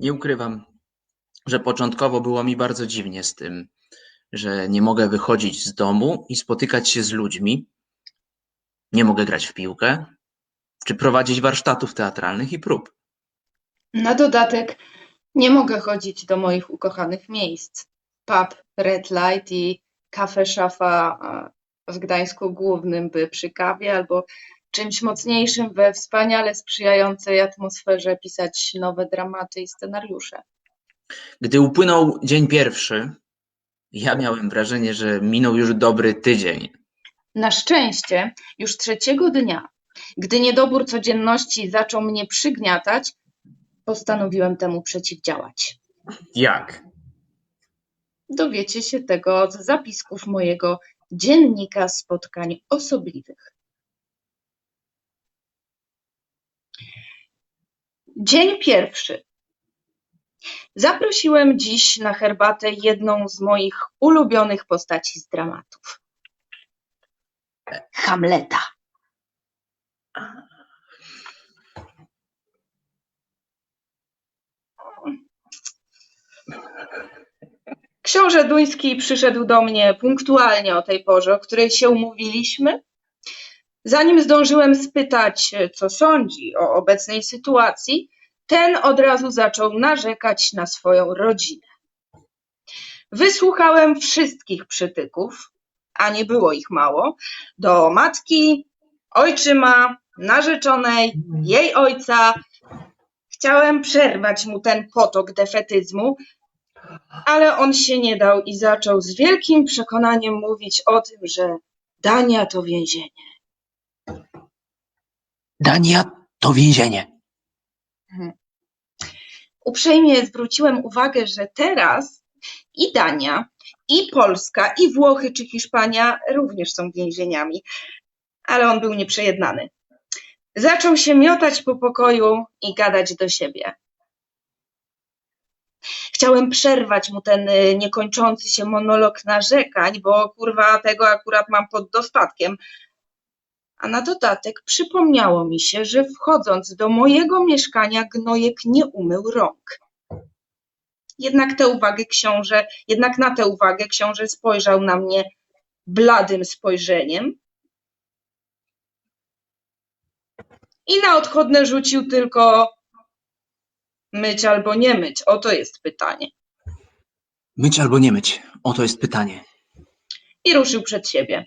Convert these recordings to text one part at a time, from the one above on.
Nie ukrywam, że początkowo było mi bardzo dziwnie z tym, że nie mogę wychodzić z domu i spotykać się z ludźmi. Nie mogę grać w piłkę, czy prowadzić warsztatów teatralnych i prób. Na dodatek nie mogę chodzić do moich ukochanych miejsc. Pub Red Light i kafe Szafa w Gdańsku Głównym, by przy kawie albo czymś mocniejszym we wspaniale sprzyjającej atmosferze pisać nowe dramaty i scenariusze. Gdy upłynął dzień pierwszy, ja miałem wrażenie, że minął już dobry tydzień. Na szczęście już trzeciego dnia, gdy niedobór codzienności zaczął mnie przygniatać, postanowiłem temu przeciwdziałać. Jak? Dowiecie się tego z zapisków mojego dziennika spotkań osobliwych. Dzień pierwszy. Zaprosiłem dziś na herbatę jedną z moich ulubionych postaci z dramatów. Hamleta. Książę Duński przyszedł do mnie punktualnie o tej porze, o której się umówiliśmy. Zanim zdążyłem spytać, co sądzi o obecnej sytuacji, ten od razu zaczął narzekać na swoją rodzinę. Wysłuchałem wszystkich przytyków, a nie było ich mało, do matki, ojczyma, narzeczonej, jej ojca. Chciałem przerwać mu ten potok defetyzmu, ale on się nie dał i zaczął z wielkim przekonaniem mówić o tym, że Dania to więzienie. Dania to więzienie. Uprzejmie zwróciłem uwagę, że teraz i Dania, i Polska, i Włochy czy Hiszpania również są więzieniami, ale on był nieprzejednany. Zaczął się miotać po pokoju i gadać do siebie. Chciałem przerwać mu ten y, niekończący się monolog narzekań, bo kurwa tego akurat mam pod dostatkiem. A na dodatek przypomniało mi się, że wchodząc do mojego mieszkania gnojek nie umył rąk. Jednak tę uwagę książę, jednak na tę uwagę książę spojrzał na mnie bladym spojrzeniem i na odchodne rzucił tylko myć albo nie myć. Oto jest pytanie. Myć albo nie myć? Oto jest pytanie. I ruszył przed siebie.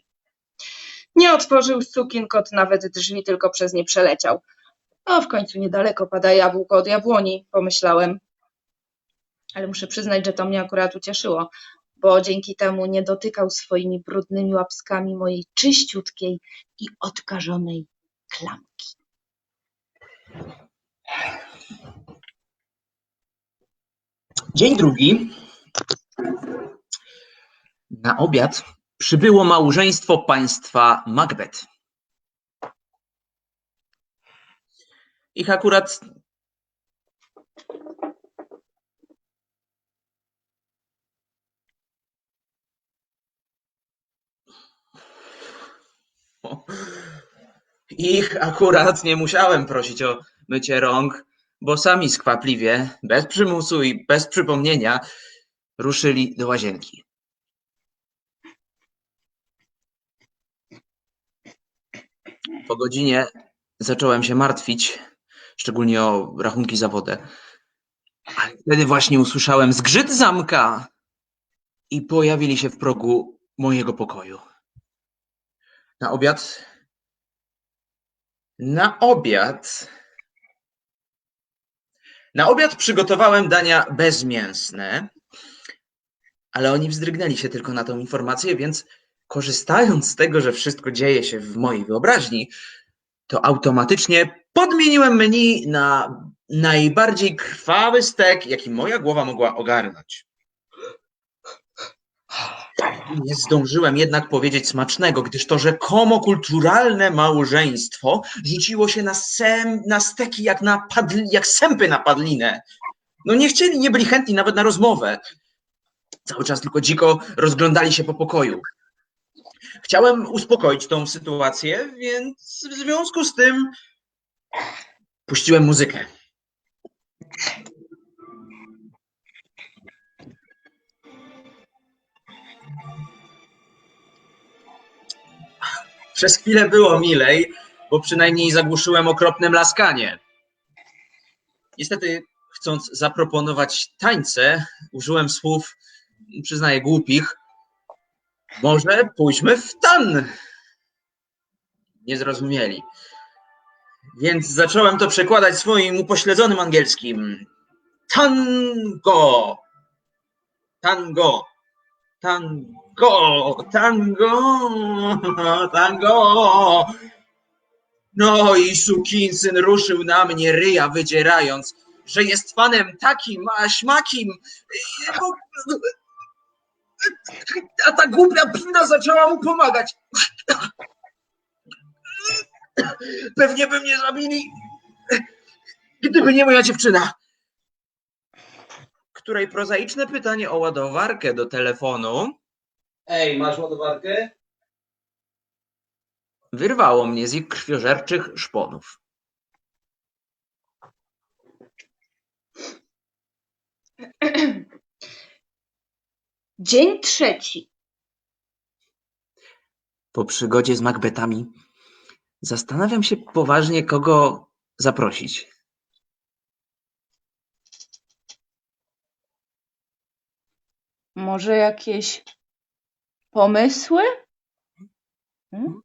Nie otworzył sukienkot nawet drzwi, tylko przez nie przeleciał. O, w końcu niedaleko pada jabłko od jabłoni, pomyślałem. Ale muszę przyznać, że to mnie akurat ucieszyło, bo dzięki temu nie dotykał swoimi brudnymi łapskami mojej czyściutkiej i odkażonej klamki. Dzień drugi. Na obiad przybyło małżeństwo państwa Macbeth. Ich akurat Ich akurat nie musiałem prosić o mycie rąk, bo sami skwapliwie, bez przymusu i bez przypomnienia, ruszyli do łazienki. Po godzinie zacząłem się martwić, szczególnie o rachunki za wodę. Ale wtedy właśnie usłyszałem zgrzyt zamka i pojawili się w progu mojego pokoju. Na obiad. Na obiad. Na obiad przygotowałem dania bezmięsne, ale oni wzdrygnęli się tylko na tą informację, więc korzystając z tego, że wszystko dzieje się w mojej wyobraźni, to automatycznie podmieniłem menu na najbardziej krwawy stek, jaki moja głowa mogła ogarnąć. Nie zdążyłem jednak powiedzieć smacznego, gdyż to rzekomo kulturalne małżeństwo rzuciło się na, sem, na steki jak, na padli, jak sępy na padlinę. No nie chcieli, nie byli chętni nawet na rozmowę. Cały czas tylko dziko rozglądali się po pokoju. Chciałem uspokoić tą sytuację, więc w związku z tym puściłem muzykę. Przez chwilę było milej, bo przynajmniej zagłuszyłem okropne mlaskanie. Niestety, chcąc zaproponować tańce, użyłem słów, przyznaję, głupich, może pójdźmy w tan. Nie zrozumieli. Więc zacząłem to przekładać swoim upośledzonym angielskim. Tango! Tango! Tango! Tango! Tango! No i sukinsyn ruszył na mnie ryja wydzierając, że jest fanem takim, a śmakim. A ta głupia pina zaczęła mu pomagać. Pewnie by mnie zabili, gdyby nie moja dziewczyna. Której prozaiczne pytanie o ładowarkę do telefonu Ej, masz ładowarkę? wyrwało mnie z ich krwiożerczych szponów. Dzień trzeci. Po przygodzie z Macbethami zastanawiam się poważnie, kogo zaprosić. Może jakieś pomysły? Hmm?